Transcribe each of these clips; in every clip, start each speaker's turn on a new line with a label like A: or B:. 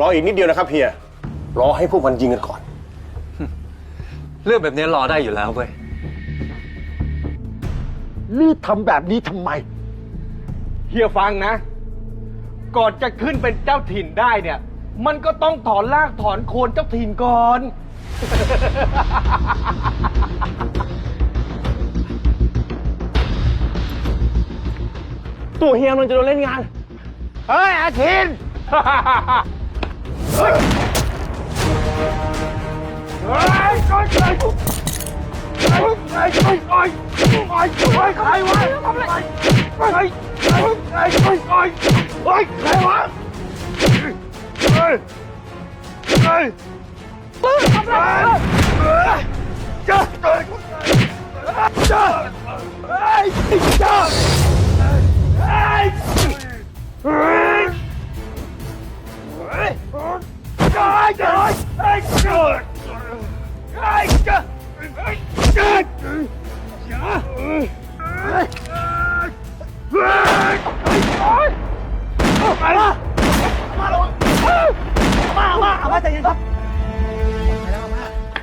A: รออีกนิดเดียวนะครับเฮีย รอให้พวกมันยิงกันก่อน
B: เรื่องแบบนี้รอได้อยู่แล้วเว้ย
C: ลือทำแบบนี้ทำไม
D: เฮียฟังนะ ก่อนจะขึ้นเป็นเจ้าถิ่นได้เนี่ย มันก็ต้องถอนรากถอนโคนเจ้าถิ่นก่อน
A: ตัวเฮียมันจะโดนเล่นงาน
D: เฮ้ยอาทิน Stop!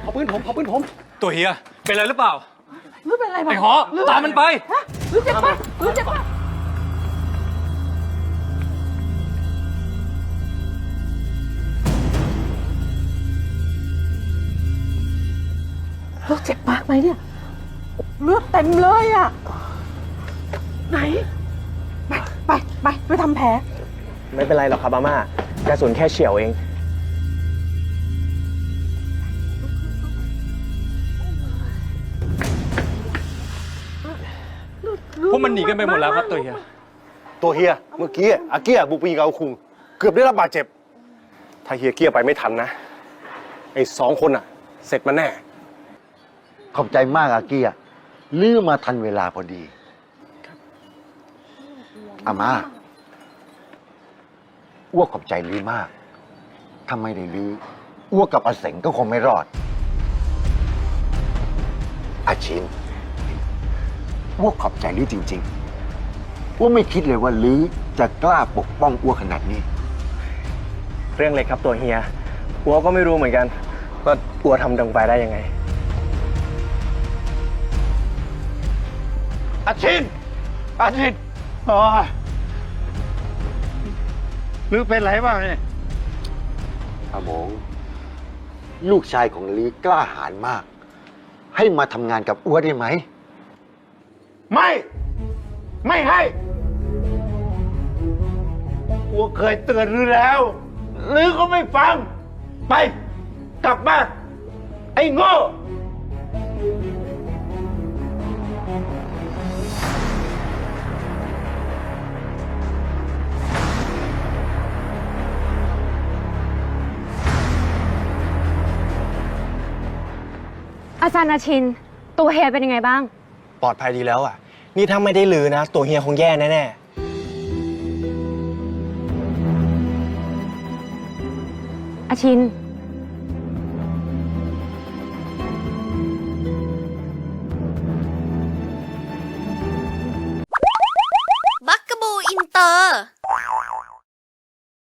D: ขอปืนผมขอปืนผม
B: ตัวเฮียเป็นอะไรหรือเปล่า
E: รู้เป็นอะไรบ้า
B: ไอ้หอตามมันไป
E: ฮะรู้เจ็บปะรู้เจ็บปะ ลูกเจ็บมากไหมเนี่ย เลือดเต็มเลยอะ ไหน ไป ไป ไปไปทำแผล
F: ไม่เป็นไรหรอกครับอาม่ากระสุนแค่เฉียวเอง
B: พวกมันหนีกันไปหมดแล้วครับตัวเฮีย
A: ตัวเฮียเมื่อกี้อาเกียบุกไปยิงเอาคุง เกือบได้รับบาดเจ็บ ถ้าเฮียเกียไปไม่ทันนะ ไอ้สองคนอะ เสร็จมันแน่
C: ขอบใจมากอาเกียลือมาทันเวลาพอดีอามาอ้วกขอบใจลือมากถ้าไม่ได้ลืออ้วกกับอาเสงก็คงไม่รอด อาชินอ้วกขอบใจลือจริง ๆอ้วกไม่คิดเลยว่าลือจะกล้าปกป้องอ้วกขนาดนี้
F: เรื่องเล็กครับตัวเฮียอัวก็ไม่รู้เหมือนกันว่าอัวทำดังไปได้ยังไง
D: อาชินอาชินโอ้ยลือเป็นไรบ้างเนี่ย
C: อาหมงลูกชายของลีกล้าหาญมาก ให้มาทำงานกับอ้วได้ไหม
D: ไม่ ไม่ให้อัวเคยเตือนลือแล้วลือก็ไม่ฟัง ไป กลับบ้านไอ้โง่
G: อาจารย์อาชิน ตัวเฮียเป็นยังไงบ้าง
F: ปลอดภัยดีแล้วอะ นี่ถ้าไม่ได้ลือนะ ตัวเฮียคงแย่แน่
G: อาชิน